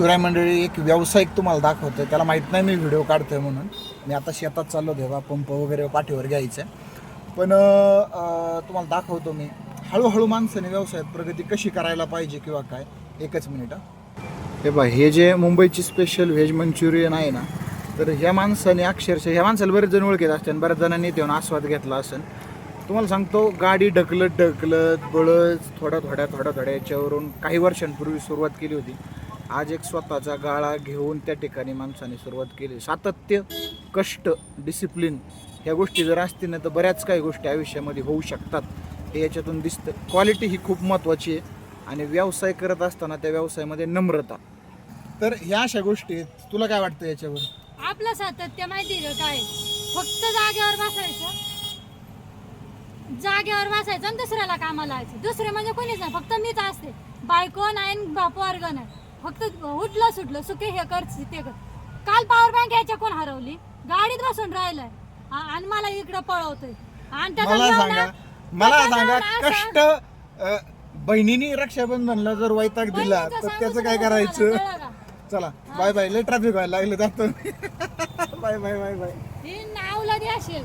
शिवराय मंडळी एक व्यावसायिक तुम्हाला दाखवतोय त्याला माहीत नाही मी व्हिडिओ काढतोय म्हणून. मी आता शेतात चाललो तेव्हा पंप वगैरे पाठीवर घ्यायचं. पण तुम्हाला दाखवतो मी. हळूहळू माणसाने व्यवसायात प्रगती कशी करायला पाहिजे किंवा काय? एकच मिनिट हे. बा हे जे मुंबईची स्पेशल व्हेज मंचुरियन आहे ना तर ह्या माणसाने अक्षरशः ह्या माणसाला बरेच जण ओळखीत असतात बऱ्याच जणांनी देऊन आस्वाद घेतला असेल. तुम्हाला सांगतो गाडी ढकलत ढकलत बळत थोड्या थोड्या थोड्या थोड्या याच्यावरून काही वर्षांपूर्वी सुरुवात केली होती. आज एक स्वतःचा गाळा घेऊन त्या ठिकाणी माणसाने सुरुवात केली. सातत्य कष्ट डिसिप्लिन ह्या गोष्टी जर असतील ना तर बऱ्याच काही गोष्टी आयुष्यामध्ये होऊ शकतात. हे याच्यातून दिसतं. क्वालिटी ही खूप महत्त्वाची आहे. आणि व्यवसाय करत असताना त्या व्यवसायामध्ये नम्रता. तर ह्या अशा गोष्टी आहेत. तुला काय वाटतं याच्यावर? आपलं सातत्य माहिती आहे का काय? फक्त जागेवर बसायचं. जागेवर बसायचं आणि दुसऱ्याला कामाला लावायचं दुसरे म्हणजे कोणीच नाही. फक्त मीच असते. बायको नाही आणि बा- पोरग नाही. फक्त उठलं सुटलं सुके हे कर ते कर. काल पॉवर बँक याच्या कोण हरवली? गाडीत बसून राहिलंय. आ- आणि मला इकडं पळवतोय. आणि त्याचा मला सांगा मला त्याचा सांगा असं- कष्ट अ, बहिणीने रक्षाबंधनला जर वैताग दिला बहिणीचं तर सांगूच त्याचं काय करायचं? चला बाय बाय लय ट्रॅफिक व्हायला लागलं जातो बाय बाय बाय बाय ही नावला द्या असेल